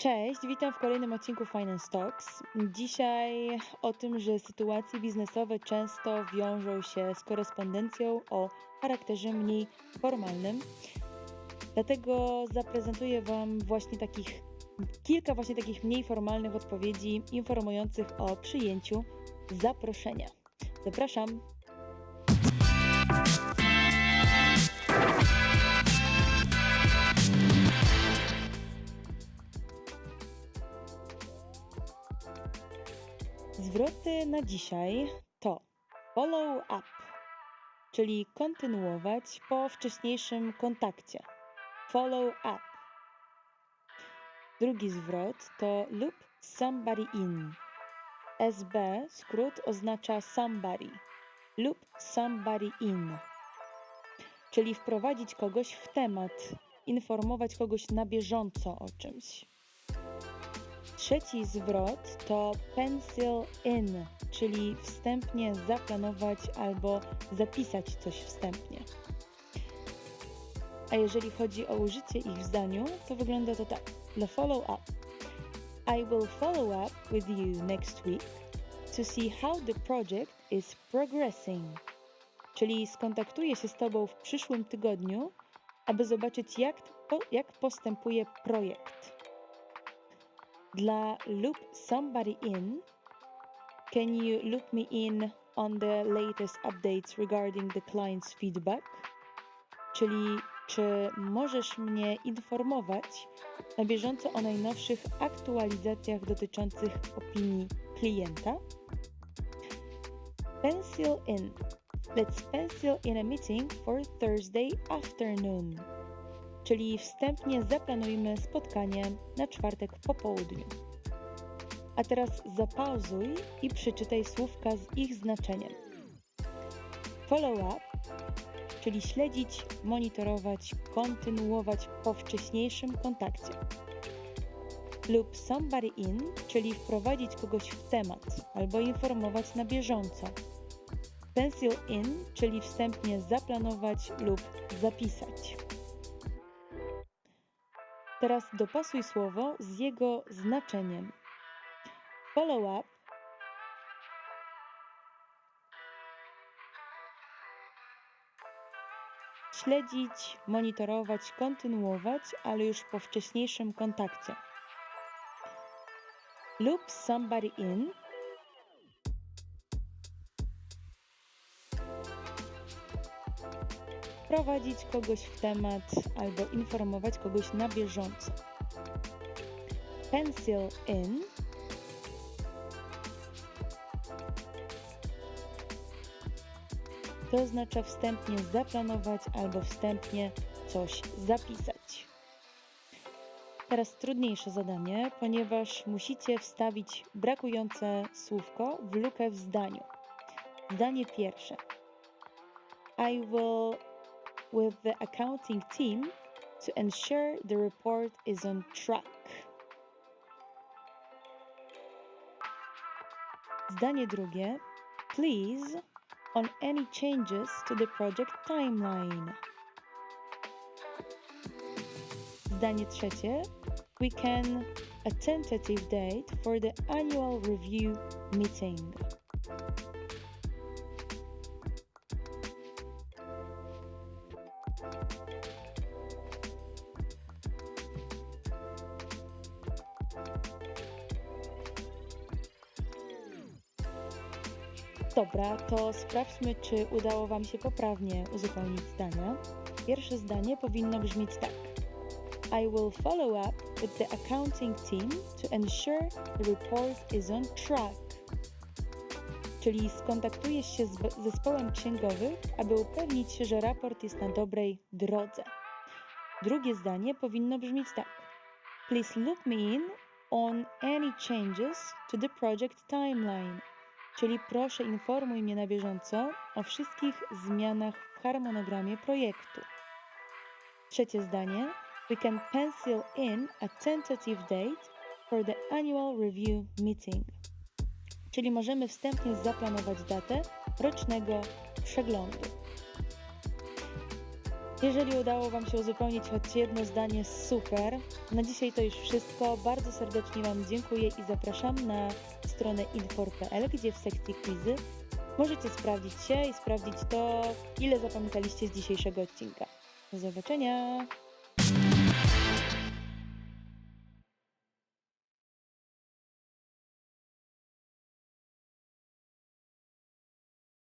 Cześć, witam w kolejnym odcinku Finance Talks. Dzisiaj o tym, że sytuacje biznesowe często wiążą się z korespondencją o charakterze mniej formalnym. Dlatego zaprezentuję Wam właśnie takich kilka właśnie takich mniej formalnych odpowiedzi informujących o przyjęciu zaproszenia. Zapraszam. Zwroty na dzisiaj to follow up, czyli kontynuować po wcześniejszym kontakcie. Follow up. Drugi zwrot to loop somebody in. SB skrót oznacza somebody. Loop somebody in. Czyli wprowadzić kogoś w temat, informować kogoś na bieżąco o czymś. Trzeci zwrot to pencil in, czyli wstępnie zaplanować albo zapisać coś wstępnie. A jeżeli chodzi o użycie ich w zdaniu, to wygląda to tak. The follow up. I will follow up with you next week to see how the project is progressing. Czyli skontaktuję się z Tobą w przyszłym tygodniu, aby zobaczyć, jak, jak postępuje projekt. Dla loop somebody in, can you loop me in on the latest updates regarding the client's feedback? Czyli czy możesz mnie informować na bieżąco o najnowszych aktualizacjach dotyczących opinii klienta? Pencil in. Let's pencil in a meeting for Thursday afternoon. Czyli wstępnie zaplanujmy spotkanie na czwartek po południu. A teraz zapauzuj i przeczytaj słówka z ich znaczeniem. Follow up czyli śledzić, monitorować, kontynuować po wcześniejszym kontakcie. Lub somebody in, czyli wprowadzić kogoś w temat albo informować na bieżąco. Pencil in, czyli wstępnie zaplanować lub zapisać. Teraz dopasuj słowo z jego znaczeniem. Follow up śledzić, monitorować, kontynuować, ale już po wcześniejszym kontakcie. Loop somebody in. Prowadzić kogoś w temat albo informować kogoś na bieżąco. Pencil in. To oznacza wstępnie zaplanować albo wstępnie coś zapisać. Teraz trudniejsze zadanie, ponieważ musicie wstawić brakujące słówko w lukę w zdaniu. Zdanie pierwsze. I will with the accounting team to ensure the report is on track. Zdanie drugie. Please on any changes to the project timeline. Zdanie trzecie. We can a tentative date for the annual review meeting. Dobra, to sprawdźmy, czy udało Wam się poprawnie uzupełnić zdania. Pierwsze zdanie powinno brzmieć tak. I will follow up with the accounting team to ensure the report is on track. Czyli skontaktujesz się z zespołem księgowych, aby upewnić się, że raport jest na dobrej drodze. Drugie zdanie powinno brzmieć tak. Please loop me in on any changes to the project timeline czyli proszę informuj mnie na bieżąco o wszystkich zmianach w harmonogramie projektu. Trzecie zdanie. We can pencil in a tentative date for the annual review meeting. Czyli możemy wstępnie zaplanować datę rocznego przeglądu. Jeżeli udało Wam się uzupełnić choć jedno zdanie, super. Na dzisiaj to już wszystko. Bardzo serdecznie Wam dziękuję i zapraszam na stronę infor.pl, gdzie w sekcji quizy możecie sprawdzić się i sprawdzić to, ile zapamiętaliście z dzisiejszego odcinka. Do zobaczenia!